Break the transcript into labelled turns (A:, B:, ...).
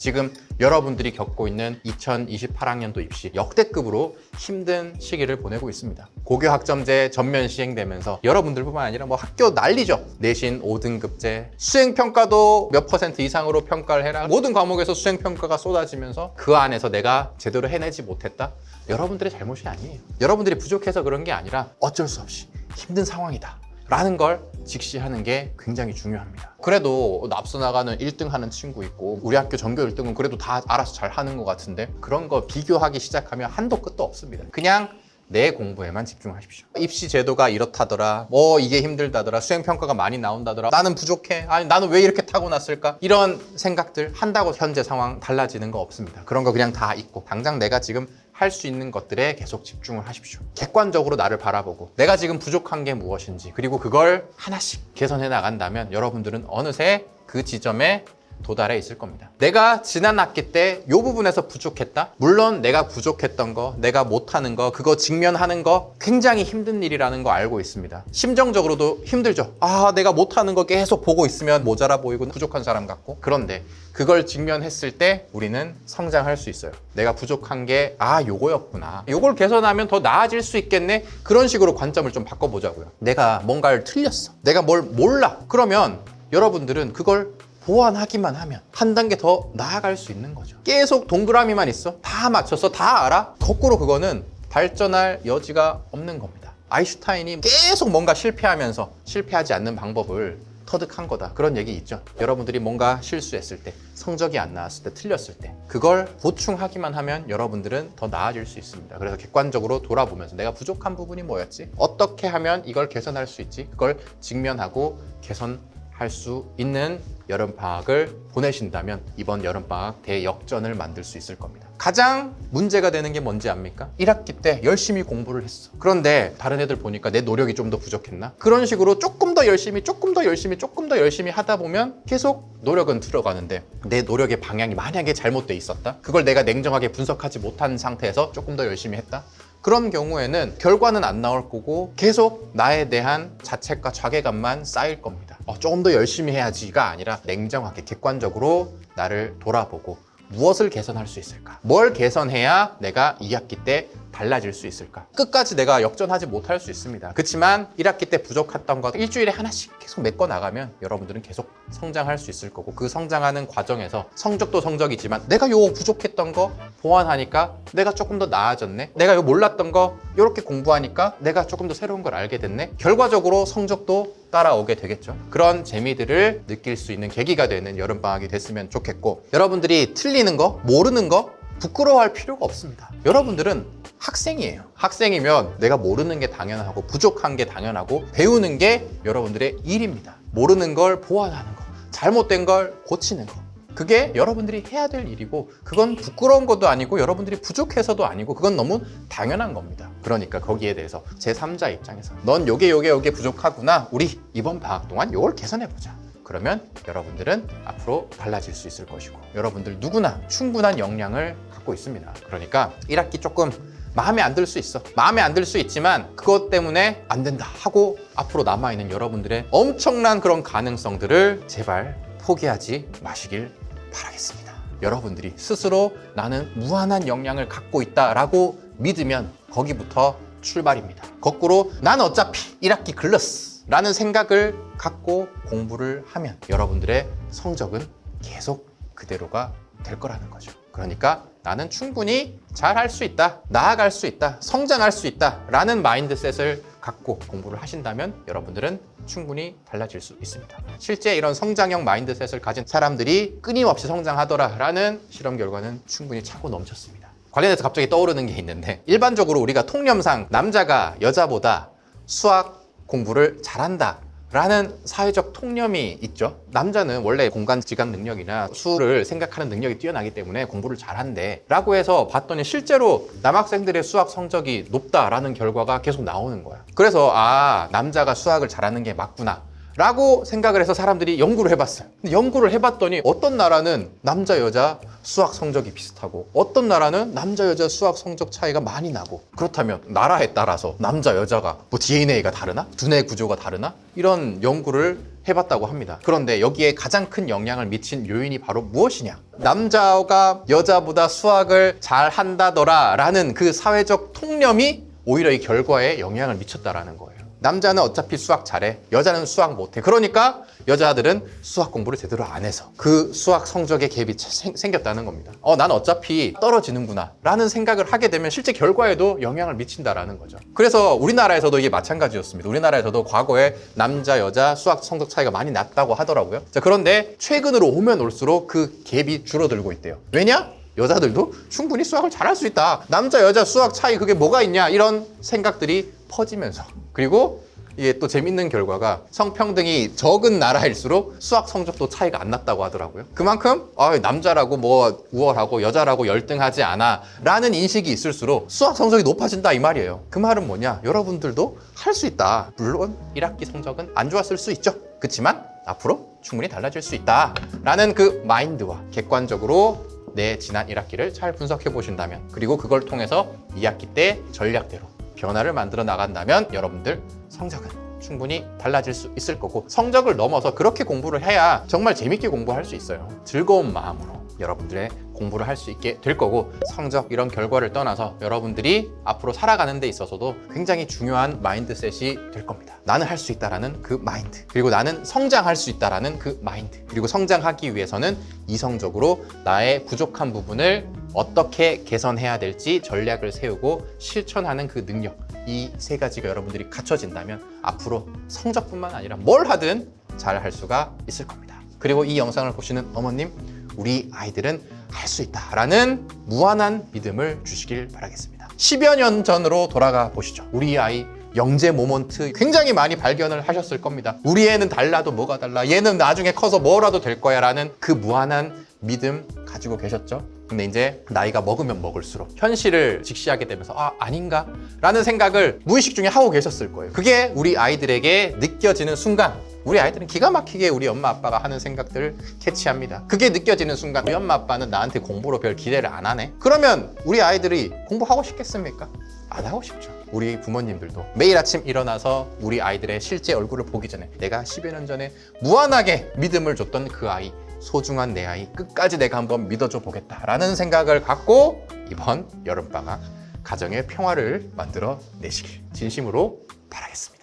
A: 지금 여러분들이 겪고 있는 2028학년도 입시 역대급으로 힘든 시기를 보내고 있습니다. 고교 학점제 전면 시행되면서 여러분들뿐만 아니라 뭐 학교 난리죠. 내신 5등급제, 수행 평가도 몇 퍼센트 이상으로 평가를 해라. 모든 과목에서 수행 평가가 쏟아지면서 그 안에서 내가 제대로 해내지 못했다. 여러분들의 잘못이 아니에요. 여러분들이 부족해서 그런 게 아니라 어쩔 수 없이 힘든 상황이다. 라는 걸 직시하는 게 굉장히 중요합니다. 그래도 앞서 나가는 1등 하는 친구 있고 우리 학교 전교 1등은 그래도 다 알아서 잘 하는 것 같은데 그런 거 비교하기 시작하면 한도 끝도 없습니다. 그냥 내 공부에만 집중하십시오. 입시 제도가 이렇다더라. 뭐 이게 힘들다더라. 수행 평가가 많이 나온다더라. 나는 부족해. 아니 나는 왜 이렇게 타고났을까? 이런 생각들 한다고 현재 상황 달라지는 거 없습니다. 그런 거 그냥 다 잊고 당장 내가 지금 할 수 있는 것들에 계속 집중을 하십시오. 객관적으로 나를 바라보고 내가 지금 부족한 게 무엇인지 그리고 그걸 하나씩 개선해 나간다면 여러분들은 어느새 그 지점에 도달해 있을 겁니다. 내가 지난 학기 때 이 부분에서 부족했다? 물론 내가 부족했던 거, 내가 못하는 거, 그거 직면하는 거 굉장히 힘든 일이라는 거 알고 있습니다. 심정적으로도 힘들죠. 아, 내가 못하는 거 계속 보고 있으면 모자라 보이고 부족한 사람 같고. 그런데 그걸 직면했을 때 우리는 성장할 수 있어요. 내가 부족한 게, 아, 요거였구나. 요걸 개선하면 더 나아질 수 있겠네? 그런 식으로 관점을 좀 바꿔보자고요. 내가 뭔가를 틀렸어. 내가 뭘 몰라. 그러면 여러분들은 그걸 보완하기만 하면 한 단계 더 나아갈 수 있는 거죠. 계속 동그라미만 있어. 다 맞췄어. 다 알아. 거꾸로 그거는 발전할 여지가 없는 겁니다. 아인슈타인이 계속 뭔가 실패하면서 실패하지 않는 방법을 터득한 거다. 그런 얘기 있죠. 여러분들이 뭔가 실수했을 때, 성적이 안 나왔을 때, 틀렸을 때, 그걸 보충하기만 하면 여러분들은 더 나아질 수 있습니다. 그래서 객관적으로 돌아보면서 내가 부족한 부분이 뭐였지? 어떻게 하면 이걸 개선할 수 있지? 그걸 직면하고 개선 할 수 있는 여름 방학을 보내신다면 이번 여름 방학 대역전을 만들 수 있을 겁니다. 가장 문제가 되는 게 뭔지 압니까? 1학기 때 열심히 공부를 했어. 그런데 다른 애들 보니까 내 노력이 좀 더 부족했나? 그런 식으로 조금 더 열심히, 조금 더 열심히, 조금 더 열심히 하다 보면 계속 노력은 들어가는데 내 노력의 방향이 만약에 잘못돼 있었다? 그걸 내가 냉정하게 분석하지 못한 상태에서 조금 더 열심히 했다? 그런 경우에는 결과는 안 나올 거고 계속 나에 대한 자책과 자괴감만 쌓일 겁니다. 어, 조금 더 열심히 해야지가 아니라 냉정하게 객관적으로 나를 돌아보고 무엇을 개선할 수 있을까? 뭘 개선해야 내가 2학기 때 달라질 수 있을까? 끝까지 내가 역전하지 못할 수 있습니다. 그렇지만 1학기 때 부족했던 것 일주일에 하나씩 계속 메꿔 나가면 여러분들은 계속 성장할 수 있을 거고 그 성장하는 과정에서 성적도 성적이지만 내가 요 부족했던 거 보완하니까 내가 조금 더 나아졌네. 내가 요 몰랐던 거 이렇게 공부하니까 내가 조금 더 새로운 걸 알게 됐네. 결과적으로 성적도 따라오게 되겠죠. 그런 재미들을 느낄 수 있는 계기가 되는 여름방학이 됐으면 좋겠고 여러분들이 틀리는 거, 모르는 거 부끄러워할 필요가 없습니다. 여러분들은 학생이에요. 학생이면 내가 모르는 게 당연하고 부족한 게 당연하고 배우는 게 여러분들의 일입니다. 모르는 걸 보완하는 거, 잘못된 걸 고치는 거. 그게 여러분들이 해야 될 일이고 그건 부끄러운 것도 아니고 여러분들이 부족해서도 아니고 그건 너무 당연한 겁니다. 그러니까 거기에 대해서 제3자 입장에서 넌 요게 요게 요게 부족하구나. 우리 이번 방학 동안 요걸 개선해 보자. 그러면 여러분들은 앞으로 달라질 수 있을 것이고 여러분들 누구나 충분한 역량을 갖고 있습니다. 그러니까 1학기 조금 마음에 안 들 수 있어. 마음에 안 들 수 있지만 그것 때문에 안 된다 하고 앞으로 남아있는 여러분들의 엄청난 그런 가능성들을 제발 포기하지 마시길 바라겠습니다. 여러분들이 스스로 나는 무한한 역량을 갖고 있다라고 믿으면 거기부터 출발입니다. 거꾸로 난 어차피 1학기 글렀어 라는 생각을 갖고 공부를 하면 여러분들의 성적은 계속 그대로가 될 거라는 거죠. 그러니까 나는 충분히 잘 할 수 있다, 나아갈 수 있다, 성장할 수 있다 라는 마인드셋을 갖고 공부를 하신다면 여러분들은 충분히 달라질 수 있습니다. 실제 이런 성장형 마인드셋을 가진 사람들이 끊임없이 성장하더라 라는 실험 결과는 충분히 차고 넘쳤습니다. 관련해서 갑자기 떠오르는 게 있는데 일반적으로 우리가 통념상 남자가 여자보다 수학 공부를 잘한다 라는 사회적 통념이 있죠. 남자는 원래 공간 지각 능력이나 수를 생각하는 능력이 뛰어나기 때문에 공부를 잘한대. 라고 해서 봤더니 실제로 남학생들의 수학 성적이 높다라는 결과가 계속 나오는 거야. 그래서 아, 남자가 수학을 잘하는 게 맞구나. 라고 생각을 해서 사람들이 연구를 해봤어요. 근데 연구를 해봤더니 어떤 나라는 남자, 여자 수학 성적이 비슷하고 어떤 나라는 남자, 여자 수학 성적 차이가 많이 나고 그렇다면 나라에 따라서 남자, 여자가 뭐 DNA가 다르나? 두뇌 구조가 다르나? 이런 연구를 해봤다고 합니다. 그런데 여기에 가장 큰 영향을 미친 요인이 바로 무엇이냐? 남자가 여자보다 수학을 잘 한다더라 라는 그 사회적 통념이 오히려 이 결과에 영향을 미쳤다라는 거예요. 남자는 어차피 수학 잘해. 여자는 수학 못해. 그러니까 여자들은 수학 공부를 제대로 안 해서 그 수학 성적의 갭이 생- 생겼다는 겁니다. 어, 난 어차피 떨어지는구나. 라는 생각을 하게 되면 실제 결과에도 영향을 미친다라는 거죠. 그래서 우리나라에서도 이게 마찬가지였습니다. 우리나라에서도 과거에 남자, 여자 수학 성적 차이가 많이 났다고 하더라고요. 자, 그런데 최근으로 오면 올수록 그 갭이 줄어들고 있대요. 왜냐? 여자들도 충분히 수학을 잘할 수 있다. 남자, 여자 수학 차이 그게 뭐가 있냐? 이런 생각들이 퍼지면서. 그리고 이게 또 재밌는 결과가 성평등이 적은 나라일수록 수학 성적도 차이가 안 났다고 하더라고요. 그만큼 아, 남자라고 뭐 우월하고 여자라고 열등하지 않아 라는 인식이 있을수록 수학 성적이 높아진다 이 말이에요. 그 말은 뭐냐? 여러분들도 할 수 있다. 물론 1학기 성적은 안 좋았을 수 있죠. 그렇지만 앞으로 충분히 달라질 수 있다. 라는 그 마인드와 객관적으로 내 지난 1학기를 잘 분석해 보신다면 그리고 그걸 통해서 2학기 때 전략대로 변화를 만들어 나간다면 여러분들 성적은 충분히 달라질 수 있을 거고 성적을 넘어서 그렇게 공부를 해야 정말 재밌게 공부할 수 있어요. 즐거운 마음으로 여러분들의 공부를 할 수 있게 될 거고 성적 이런 결과를 떠나서 여러분들이 앞으로 살아가는 데 있어서도 굉장히 중요한 마인드셋이 될 겁니다. 나는 할 수 있다라는 그 마인드 그리고 나는 성장할 수 있다라는 그 마인드 그리고 성장하기 위해서는 이성적으로 나의 부족한 부분을 어떻게 개선해야 될지 전략을 세우고 실천하는 그 능력 이 세 가지가 여러분들이 갖춰진다면 앞으로 성적뿐만 아니라 뭘 하든 잘 할 수가 있을 겁니다. 그리고 이 영상을 보시는 어머님 우리 아이들은 할 수 있다라는 무한한 믿음을 주시길 바라겠습니다. 10여 년 전으로 돌아가 보시죠. 우리 아이 영재 모먼트 굉장히 많이 발견을 하셨을 겁니다. 우리 애는 달라도 뭐가 달라. 얘는 나중에 커서 뭐라도 될 거야 라는 그 무한한 믿음 가지고 계셨죠? 근데 이제 나이가 먹으면 먹을수록 현실을 직시하게 되면서 아 아닌가? 라는 생각을 무의식 중에 하고 계셨을 거예요. 그게 우리 아이들에게 느껴지는 순간 우리 아이들은 기가 막히게 우리 엄마 아빠가 하는 생각들을 캐치합니다. 그게 느껴지는 순간 우리 엄마 아빠는 나한테 공부로 별 기대를 안 하네. 그러면 우리 아이들이 공부하고 싶겠습니까? 안 하고 싶죠. 우리 부모님들도 매일 아침 일어나서 우리 아이들의 실제 얼굴을 보기 전에 내가 10여 년 전에 무한하게 믿음을 줬던 그 아이 소중한 내 아이 끝까지 내가 한번 믿어줘 보겠다라는 생각을 갖고 이번 여름방학 가정의 평화를 만들어 내시길 진심으로 바라겠습니다.